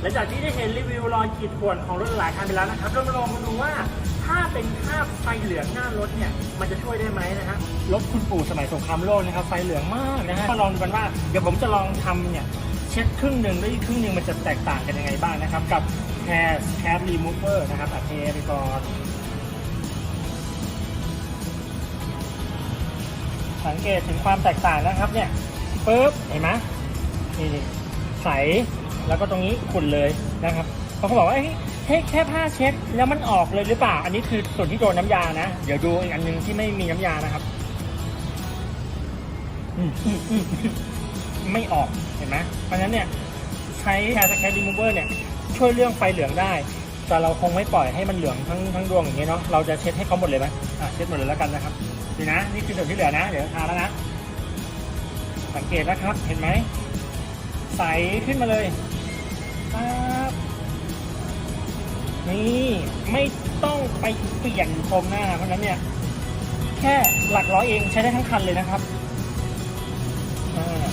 หลังจากที่ได้เห็นรีวิวรอยขีดข่วนของรถหลายคันไปแล้วนะครับเรามาลองมาดูว่า ถ้าเป็นคราบไฟเหลืองหน้ารถเนี่ยมันจะช่วยได้ไหมนะฮะรถคุณปู่สมัยสงครามโลกนะครับไฟเหลืองมากนะฮะมาลองดูกันว่าเดี๋ยวผมจะลองทำเนี่ยเช็ดครึ่งหนึ่งแล้วอีกครึ่งหนึ่งมันจะแตกต่างกันยังไงบ้างนะครับ กับ Hair Cap Remover นะครับอัดเทไปก่อนสังเกตถึงความแตกต่างนะครับเนี่ยปุ๊บเห็นไหมนี่ใส แล้วก็ตรงนี้ขุ่นเลยนะครับเขาก็บอกว่าเฮ้ยแค่ผ้าเช็ดแล้วมันออกเลยหรือเปล่า อันนี้คือส่วนที่โดนน้ำยานะ เดี๋ยวดูอีกอันหนึงที่ไม่มีน้ำยานะครับไม่ออกเห็นไหมเพราะฉะนั้นเนี่ยใช้แฮร์สแครรีมูเวอร์เนี่ย ช่วยเรื่องไฟเหลืองได้ แต่เราคงไม่ปล่อยให้มันเหลืองทั้งทั้งดวงอย่างเงี้เนาะเราจะเช็ดให้เขาหมดเลยไหมอะเช็ดหมดเลยแล้วกันนะครับดีนะนี่คือส่วนที่เหลือนะ เดี๋ยวทาแล้วนะ สังเกตนะครับ เห็นไหมใสขึ้นมาเลย ครับนี่ไม่ต้องไปเปลี่ยนโคมหน้าเพราะฉะนั้นเนี่ย แค่หลักร้อยเองใช้ได้ทั้งคันเลยนะครับอ่า